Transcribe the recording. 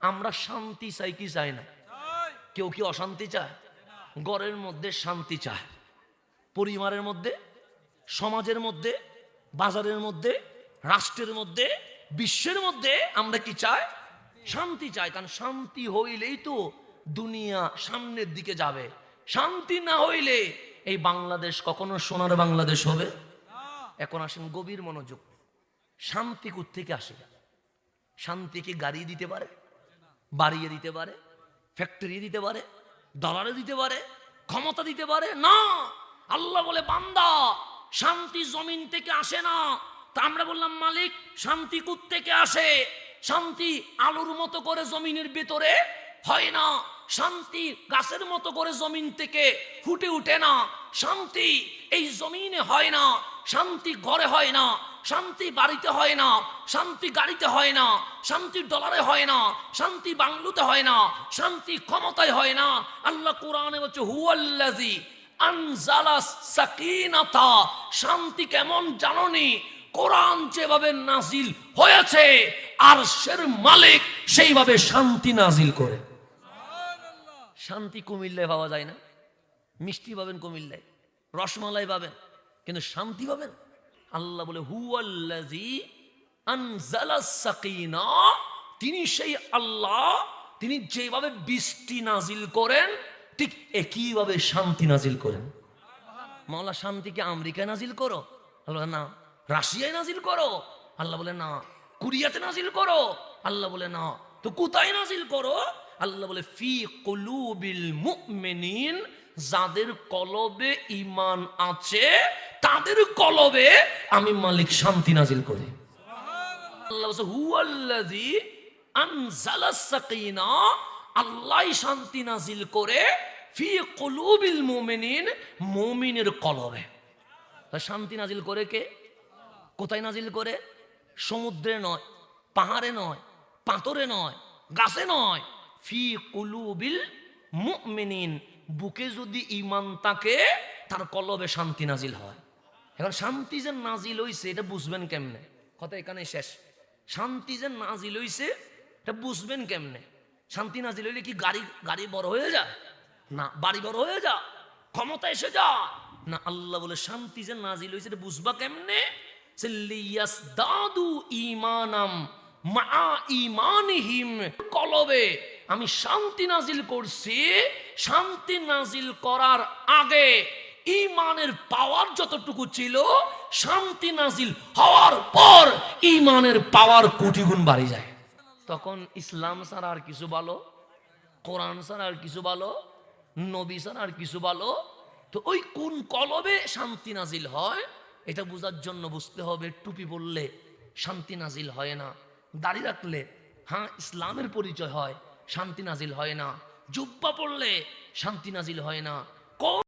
আমরা শান্তি চাই কি চাই না? কেউ কি অশান্তি চায়? গড়ের মধ্যে শান্তি চায়। পরিবারের মধ্যে সমাজের মধ্যে বাজারের মধ্যে রাষ্ট্রের মধ্যে বিশ্বের মধ্যে আমরা কি চাই? শান্তি চাই। কারণ শান্তি হইলেই তো দুনিয়া সামনের দিকে যাবে। শান্তি না হইলে এই বাংলাদেশ কখনো সোনার বাংলাদেশ হবে? এখন আসেন গভীর মনোযোগ। শান্তি থেকে আসে? শান্তি কি গাড়ি দিতে পারে? বাড়িয়ে দিতে পারে ফ্যাক্টরি দিতে পারে ডলারে দিতে পারে, ক্ষমতা দিতে পারে? না! আল্লাহ বলে, বান্দা, শান্তি জমিন থেকে আসে না। তা আমরা বললাম, মালিক, শান্তি কুত থেকে আসে? শান্তি আলুর মতো করে জমিনের ভেতরে হয় না। শান্তি গাছের মতো করে জমিন থেকে ফুটে উঠে না। শান্তি এই জমিনে হয় না। শান্তি ঘরে হয় না, শান্তি বাড়িতে হয় না, শান্তি গাড়িতে হয় না, শান্তি ডলারে হয় না, শান্তি বাংলুতে হয় না, শান্তি ক্ষমতায় হয় না। আল্লাহ কোরআনে বলছে হুয়াল্লাজি শান্তি কেমন জাননি? কোরআন যেভাবে নাজিল হয়েছে আর সের মালিক সেইভাবে শান্তি নাজিল করে। শান্তি কুমিল্লায় পাওয়া যায় না। মিষ্টি পাবেন কুমিল্লায়, রসমালাই পাবেন। কিন্তু শান্তি পাবেন। আল্লাহ বলে তিনি সেই আল্লাহ, তিনি যেভাবে বৃষ্টি নাজিল করেন, ঠিক একইভাবে শান্তি নাজিল করেন। মাওলা শান্তিকে আমেরিকায় নাজিল করো? আল্লাহ না। রাশিয়ায় নাজিল করো? আল্লাহ বলে, না। কুরিয়াতে নাজিল করো? আল্লাহ বলে, না। তো কোথায় নাজিল করো? আল্লাহ বলে, ফি কুলুবিল মুমিনিন, যাদের কলবে ইমান আছে তাদের কলবে আমি মালিক শান্তি নাজিল করি। আল্লাহ শান্তি নাজিল করে ফি কুলুবিল মুমিনিন মুমিনের কলবে। শান্তি নাজিল করে কে? কোথায় নাজিল করে? সমুদ্রে নয়, পাহাড়ে নয়, পাথরে নয়, গাছে নয়। ফি কুলুবিল মুমিনিন, বুকে যদি ইমান তাকে তার কলবে শান্তি নাজিল হয়। এখন শান্তি যে নাজিল হইছে, এটা বুঝবেন কেমনে? কথা এখানে শেষ। শান্তি যে নাজিল হইছে, এটা বুঝবেন কেমনে? শান্তি নাজিল হইলে কি গাড়ি গাড়ি বড় হয়ে যায়? না, বাড়ি বড় হয়ে যা ক্ষমতা এসে যা না, আল্লাহ বলে শান্তি যে নাজিল হইছে, এটা বুঝবা কেমনে? দাদু ইমানাম মা ইমানিহিম কলবে। আমি শান্তি নাজিল করছি, শান্তি নাজিল করার আগে ইমানের পাওয়ার যতটুকু ছিল, শান্তি নাজিল হওয়ার পর ইমানের পাওয়ার কোটি গুণ বাড়ি যায়। তখন ইসলাম ছাড়া আর কিছু বলো, কোরআন ছাড়া আর কিছু বলো, নবী ছাড়া আর কিছু বলো, তো ওই কোন কলবে শান্তি নাজিল হয়, এটা বোঝার জন্য বুঝতে হবে, টুপি বললে শান্তি নাজিল হয় না, দাড়ি রাখলে হ্যাঁ ইসলামের পরিচয় হয়, শান্তি নাজিল হয় না, জুব্বা পড়লে শান্তি নাজিল হয় না